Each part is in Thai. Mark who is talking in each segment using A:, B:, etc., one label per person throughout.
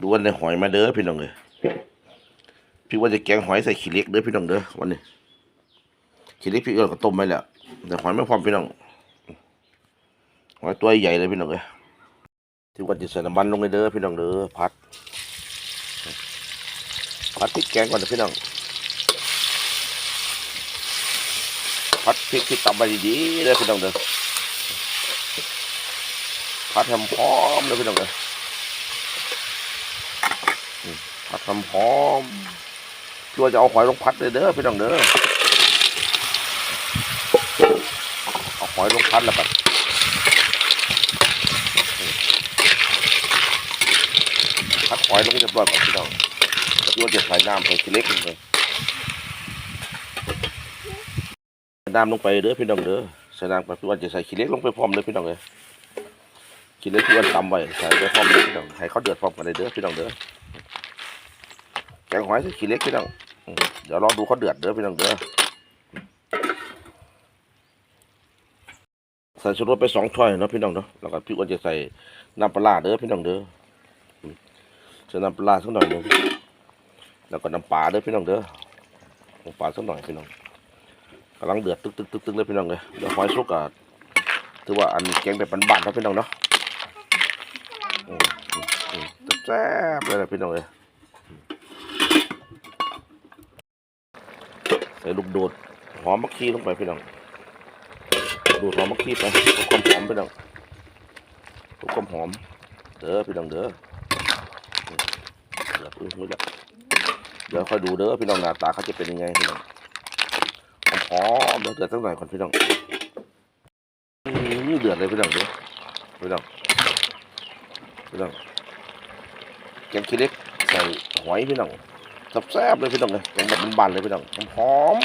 A: ดูวันในหอยมาเด้อพี่น้องเลยพี่ว่าจะแกงหอยใส่ขี้เล็กเด้อพี่น้องเด้อวันนี้ขี้เล็กพี่เอิญก็ต้มไปแล้วแต่หอยไม่พร้อมพี่น้องหอยตัวใหญ่เลยพี่น้องเลยที่ว่าจะใส่น้ำมันลงไปเด้อพี่น้องเด้อพัดพัดพริกแกงก่อนนะพี่น้องพัดพริกที่ตำไปดีๆเลยพี่น้องเด้อพัดทำพร้อมเลยพี่น้องเด้อ ผัดทำหอมพี่ว่าจะเอาหอยลงพัดเลยเด้อพี่น้องเด้อเอาหอยลงพัดแล้วปัดพัดหอยลงเรียบร้อยก่อนพี่น้องแล้วพี่ว่าจะใส่น้ำใส่ทีเล็กลงไปน้ำลงไปเด้อพี่น้องเด้อใส่น้ำไปพี่ว่าจะใส่ขี้เล็กลงไปพร้อมเลยพี่น้องเลยขี้เล็กพี่ว่าตำไว้ใส่ไปพร้อมเลยพี่น้องให้เขาเดือดพร้อมกันเลยเด้อพี่น้องเด้อ แกงหอยใส่ขี้เล็กพี่น้องเดี๋ยวลองดูเขาเดือดเด้อพี่น้องเด้อใส่ชูรสไปสองถ้วยเนาะพี่น้องเนาะแล้วก็พี่อ้วนจะใส่น้ำปลาเด้อพี่น้องเด้อใส่น้ำปลาสักหน่อยนึงแล้วก็น้ำปลาเด้อพี่น้องเด้อน้ำปลาสักหน่อยพี่น้องกำลังเดือดตึกตึกตึกตึกเลยพี่น้องเลยเดี๋ยวหอยสุกก็ถือว่าอันแกงแบบบ้านๆนะพี่น้องเนาะแซ่บเลยนะพี่น้องเลย ใส่ลูกโดดหอมมักชีลงไปพี่น้องดูดหอมมักชีไปเพื่อความหอมพี่น้องเพื่อความหอมเด้อพี่น้องเด้อเดือดอุ้ยแล้วเดี๋ยวค่อยดูเด้อพี่น้องหน้าตาเขาจะเป็นยังไงพี่น้องหอมเดี๋ยวเดือดสักหน่อยก่อนพี่น้องอืมเดือดเลยพี่น้องเด้อพี่น้องพี่น้องแกงขี้เล็กใส่หอยพี่น้อง แซ่บเลยพี่น้องเลยแบบบานๆเลยพี่น้องหอม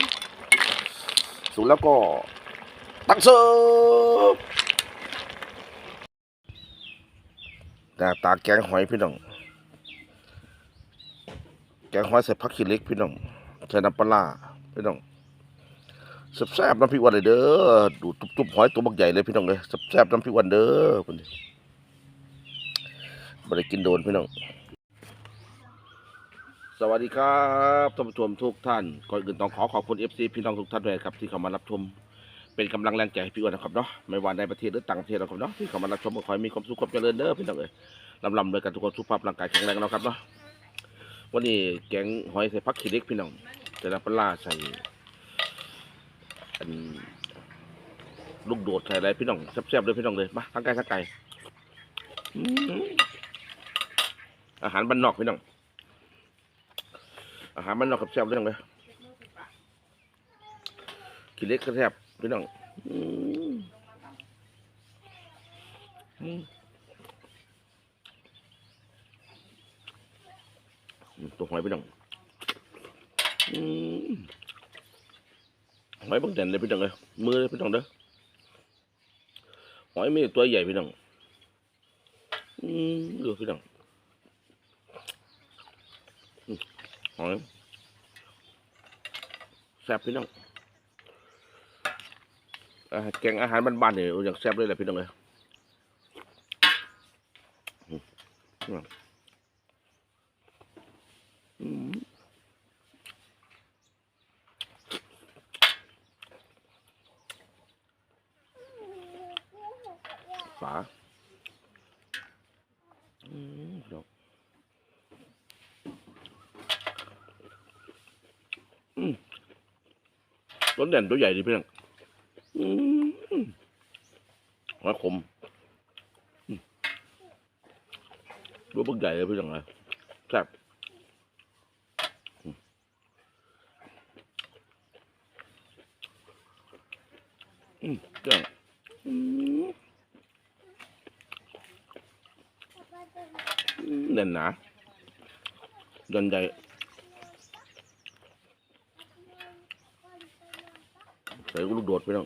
A: สุดแล้วก็ตักเสิร์ฟแต่ตาแกงหอยพี่น้อง แกงหอยใส่ผักขี้เล็กพี่น้องใส่น้ำปลาพี่น้องแซ่บๆน้ำพริกวันเลยเด้อ ดูตุบๆหอยตัวบักใหญ่เลยพี่น้องเลยแซ่บๆน้ำพริกวันเด้อคนนี้บ่ได้กินโดนพี่น้อง สวัสดีครับท่านผู้ชมทุกท่านก่อนอื่นต้องขอขอบคุณ FC พี่น้องทุกท่านด้วยครับที่เข้ามารับชม เป็นกำลังแรงใจให้พี่อ้วนนะครับเนาะไม่ว่าในประเทศหรือต่างประเทศนะครับเนาะที่เข้ามารับชมก็ขอให้มีความสุขความเจริญเด้อพี่น้องเอ้ยลำลำเลยกันทุกคนสุขภาพร่างกายแข็งแรงเนาะครับเนาะวันนี้แกงหอยใส่ผักขี้เล็กพี่น้องใส่น้ำปลาใส่อันลูกโดดใส่อะไรพี่น้องแซ่บๆเลยพี่น้องเลยมาทั้งไก่ทั้งไก่อืมอาหารบ้านนอกพี่น้อง อาหารมันนอกกับแซ่บเรื่องเลยกินเล็กก็แซ่บพี่น้องอืมอืมอืมตัวหอยพี่น้องอืมหอยบังเด่นเลยพี่น้องเลยมือเลยพี่น้องเด้อหอยมีตัวใหญ่พี่น้องอืมดูพี่น้อง อยแซ่บพี่น้องแกงอาหารบ้านๆเนี่ยอย่างแซ่บเลยแหละพี่น้องเลยอืมอืมฝาอืมพี่น้อง ต้นเด่นตัวใหญ่ดีพี่องอืมหัวขมอืมตัวบึกใหญ่เลยพี่น้องเลยแซ่บอืมอืมเจ้าเด่นหนาเดินใหญ่ ลูกโดดไปแล้ว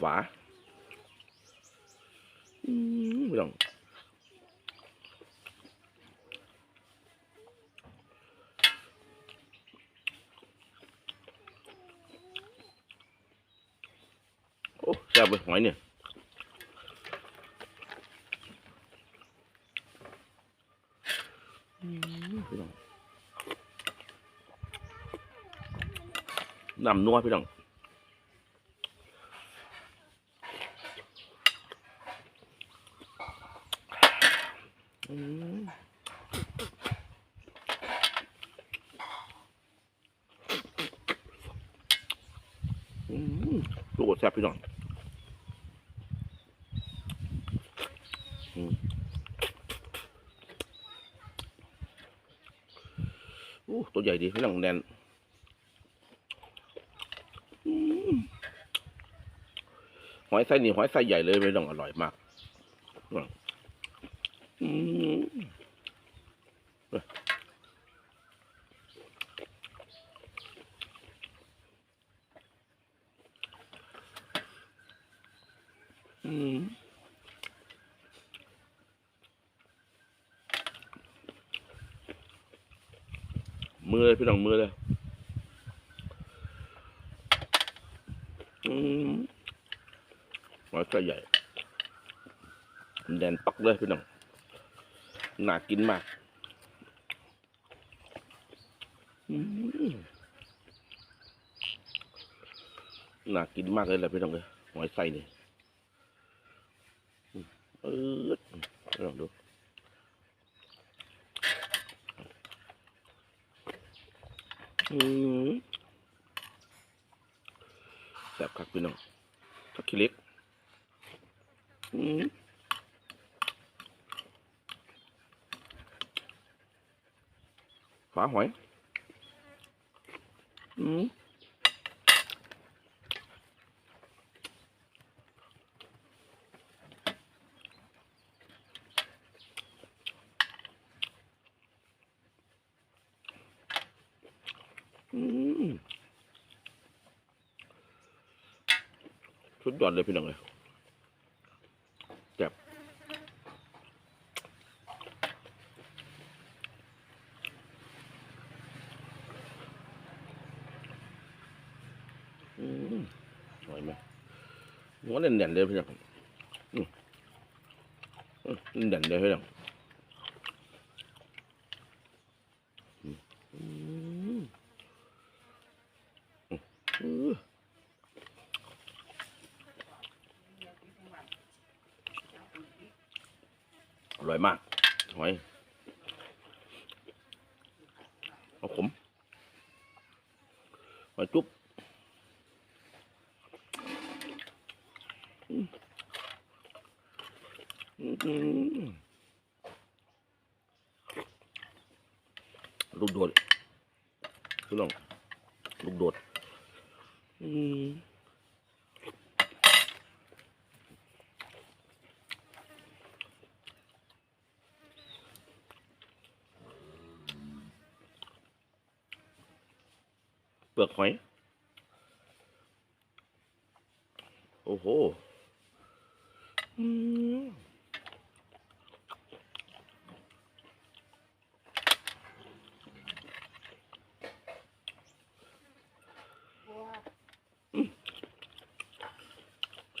A: ฝาอืมพี่น้องโอ้แซ่บเลยหอยเนี่ย น้ำนัวพี่น้องอืมอืมลูกแซ่บพี่น้องอืมตัวใหญ่ดีพี่น้องแน่นอืม หอยไส้นี่หอยไส้ใหญ่เลยพี่น้องอร่อยมากอืมอืมมือเลยพี่น้องมือเลยอืม หอยไส้ใหญ่แดนปักเลยพี่น้องน่ากินมากน่ากินมากเลยแหละพี่น้องเลยหอยไส้นี่เออลองดูอืมแซ่บคักพี่น้องทักขี้เล็ก ฝาหอยอืมอืมสุดยอดเลยพี่น้องเลย อืมอร่อยไหมหัวแน่นๆเลยพี่น้องอืมอืมแน่นๆเลยพี่น้องอืมอืมอืมอร่อยมากหอยเอาขมหอยจุ๊บอืมอืมลูกโดด พี่น้องลูกโดดอืมเปลือกหอย โอ้โห อืม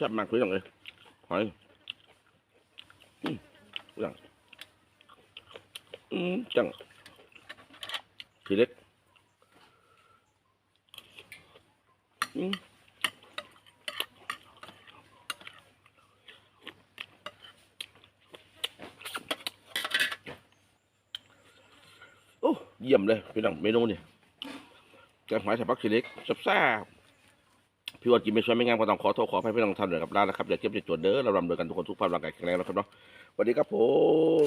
A: แซ่บมากพี่น้องเลยหอยอืมพี่น้องอืมจังทีเล็กอืมโอ้เยี่ยมเลยพี่น้องเมนูนี่แกงหอยใส่ผักชีเล็กแซ่บ พี่ว่ากินไม่ช่วยไม่งามก็ต้องขอโทษขอให้พี่น้องทำหน่อยกับร้านนะครับอย่าเทียบจะจวดเด้อเรารำเดินกันทุกคนทุกภาพร่างกายแข็งแรงนะครับเนาะสวัสดีครับผม